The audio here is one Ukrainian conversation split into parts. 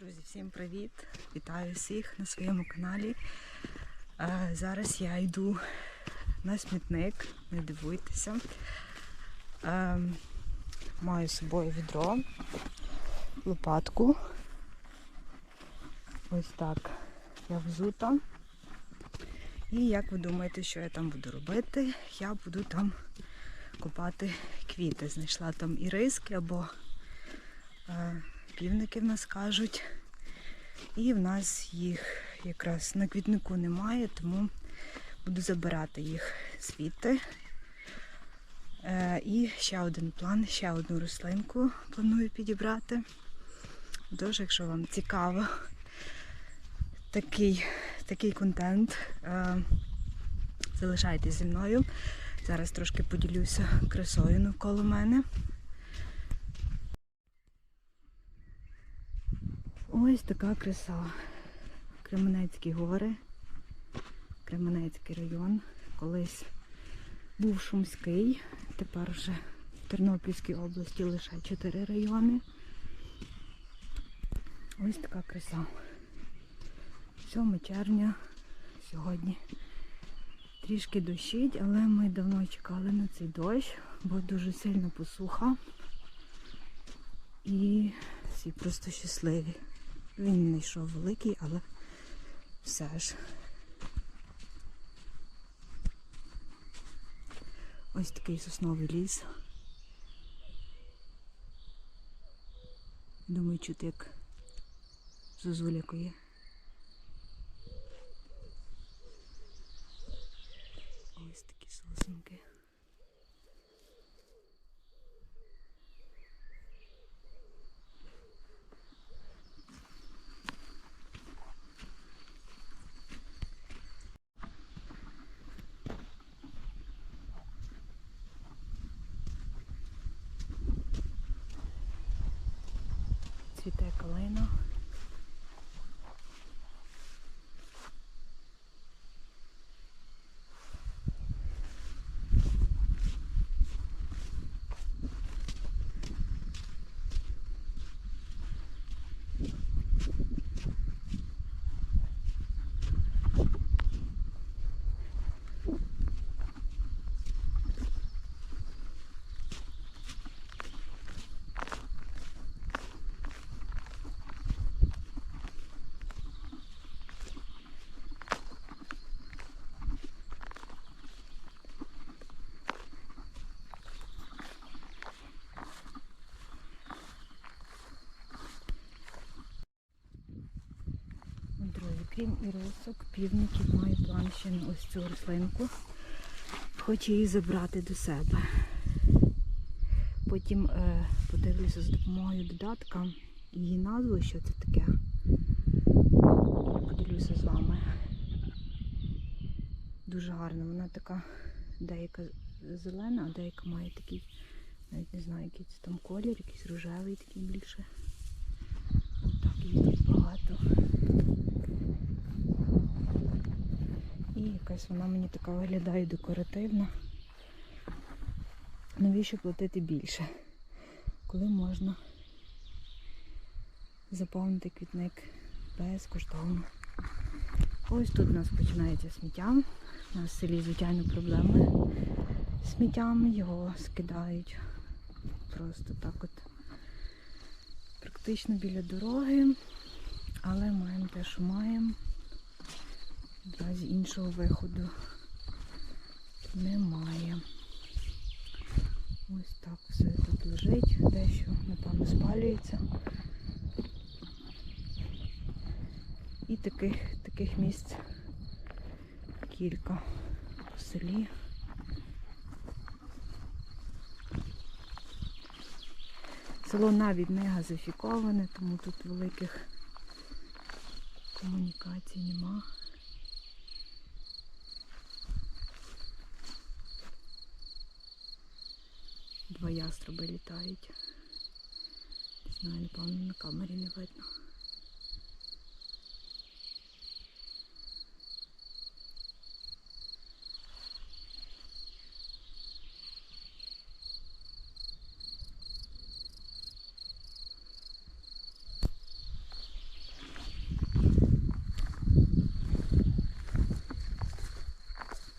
Друзі, всім привіт! Вітаю всіх на своєму каналі. Зараз я йду на смітник, не дивуйтеся. Маю з собою відро, лопатку. Ось так я взута. І як ви думаєте, що я там буду робити? Я буду там копати квіти. Знайшла там і риски або півники в нас кажуть. І в нас їх якраз на квітнику немає, тому буду забирати їх звідти. Е, і ще один план, ще одну рослинку планую підібрати. Тож, якщо вам цікаво такий, такий контент, е, залишайтесь зі мною. Зараз трошки поділюся красою навколо мене. Ось така краса. Кременецькі гори, Кременецький район. Колись був Шумський, тепер вже в Тернопільській області лише 4 райони. Ось така краса. 7 червня сьогодні. Трішки дощить, але ми давно чекали на цей дощ, бо дуже сильно посуха. І всі просто щасливі. Він не йшов великий, але все ж. Ось такий сосновий ліс. Думаю, чути як зозулякує. Ось Цвіте калина. Друзі, крім ірисок, півників маю план ще на ось цю рослинку. Хочу її забрати до себе. Потім е, подивлюся з допомогою додатка її назву, що це таке. І поділюся з вами. Дуже гарна. Вона така деяка зелена, а деяка має такий, навіть не знаю, який це там колір, якийсь рожевий такий більше. Отак її тут багато. І якась вона мені така виглядає декоративна. Навіщо платити більше? Коли можна заповнити квітник безкоштовно. Ось тут у нас починається сміття. У нас в селі, звичайно, проблеми з сміттям. Його скидають просто так от практично біля дороги. Але маємо те, що маємо. В разі іншого виходу немає. Ось так все тут лежить, дещо, напевно, спалюється. І таких, таких місць кілька по селі. Село навіть не газифіковане, тому тут великих комунікацій нема. Два ястреба літають. Не знаю, напевно, на камері не видно.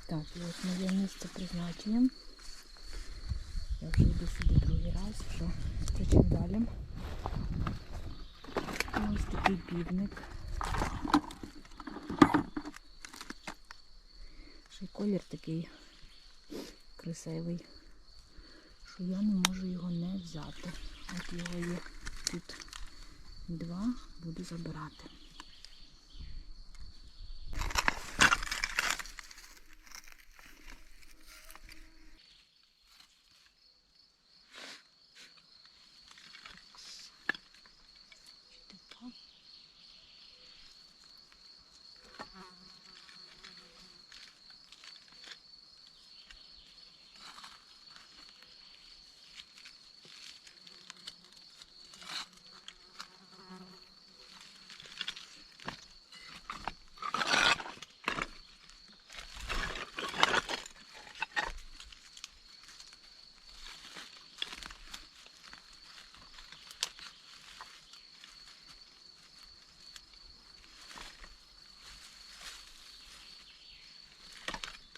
Так, вот ось моє місце призначення. Хочемо. Ось такий півник. Ще й колір такий красивий, що я не можу його не взяти. От його є тут два, буду забирати.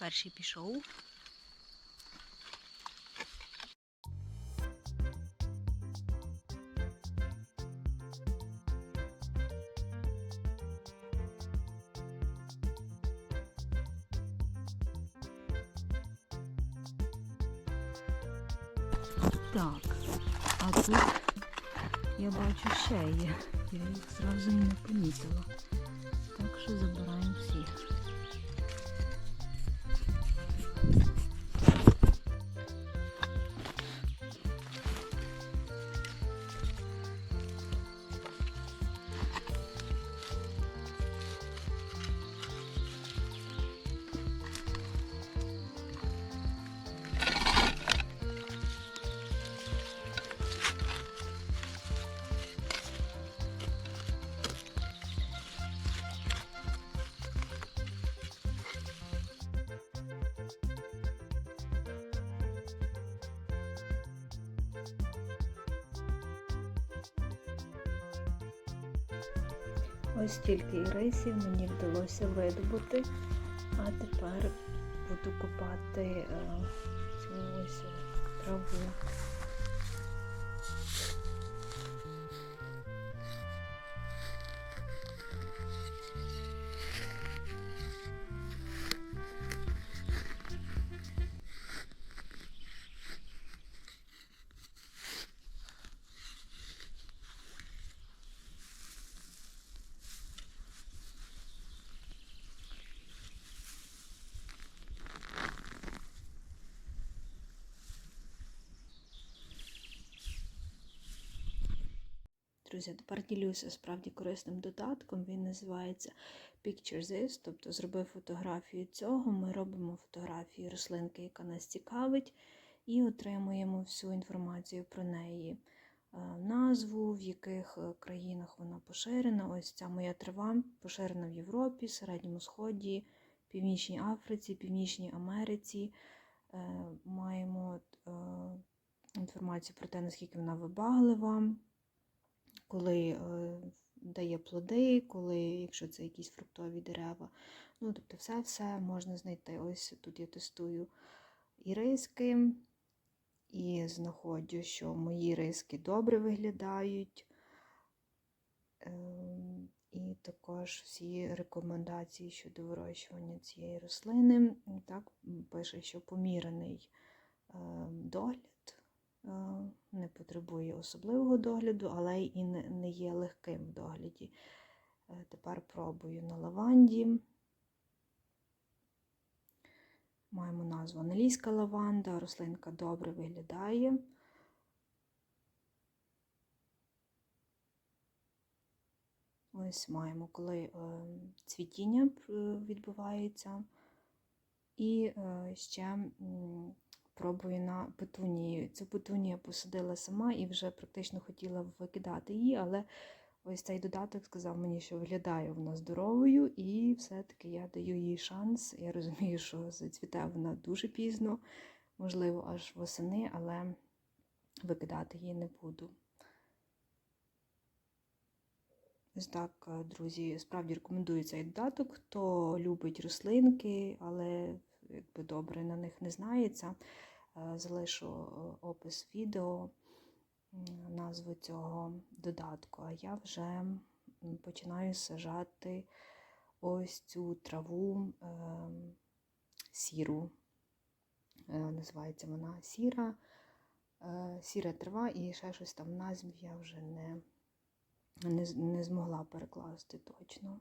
Перший пішов. Так, а тут я бачу ще є. Я їх зразу не помітила. Так що забираємо Ось стільки ірисів мені вдалося видобути, а тепер буду копати е, цю ось траву. Друзі, тепер ділюся справді корисним додатком. Він називається Picture This, тобто зробив фотографію цього. Ми робимо фотографію рослинки, яка нас цікавить, і отримуємо всю інформацію про неї. Е, Назву, в яких е, країнах вона поширена. Ось ця моя трава поширена в Європі, Середньому Сході, Північній Африці, Північній Америці. Е, Маємо інформацію про те, наскільки вона вибаглива, коли е, дає плоди, коли, якщо це якісь фруктові дерева. Ну, тобто, все-все можна знайти. Ось тут я тестую іриски і знаходжу, що мої риски добре виглядають. Ем, І також всі рекомендації щодо вирощування цієї рослини. Так, пише, що помірений ем, догляд не потребує особливого догляду, але і не є легким в догляді. Е, Тепер пробую на лаванді. Маємо назву англійська лаванда, рослинка добре виглядає. Ось маємо, коли е, цвітіння е, відбувається. І е, ще пробую на петунії. Цю петунію посадила сама і вже практично хотіла викидати її, але ось цей додаток сказав мені, що виглядає вона здоровою, і все-таки я даю їй шанс. Я розумію, що зацвіте вона дуже пізно, можливо, аж восени, але викидати її не буду. Ось так, друзі, справді рекомендую цей додаток. Хто любить рослинки, але якби добре на них не знається. Е, Залишу е, опис відео, назву цього додатку. А я вже починаю сажати ось цю траву е, сіру. Е, Називається вона сіра, е, сіра трава і ще щось там в назві я вже не, не, не змогла перекласти точно.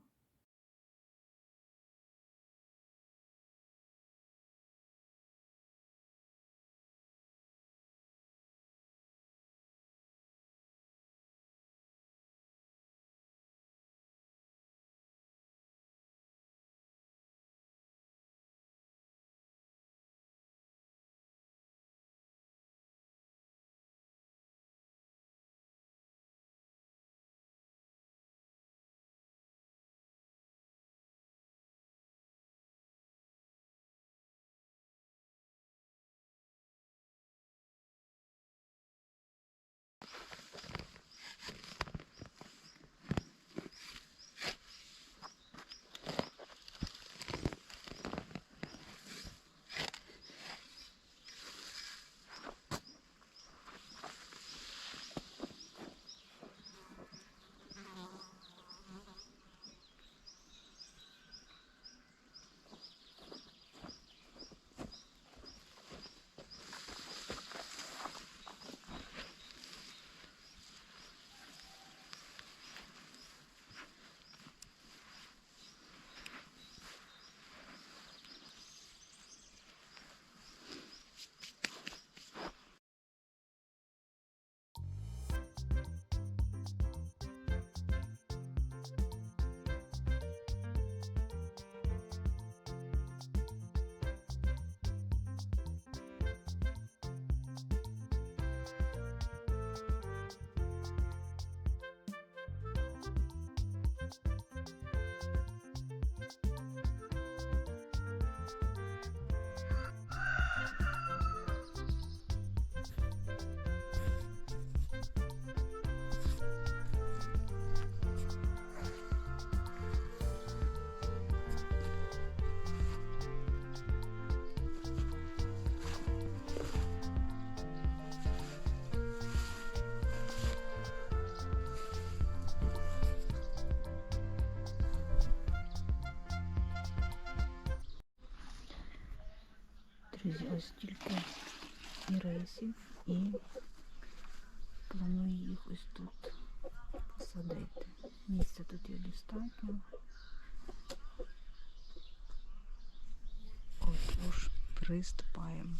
Ось тільки і рейсів, і планую їх ось тут посадити. Місця тут є достатньо. Отож, приступаємо.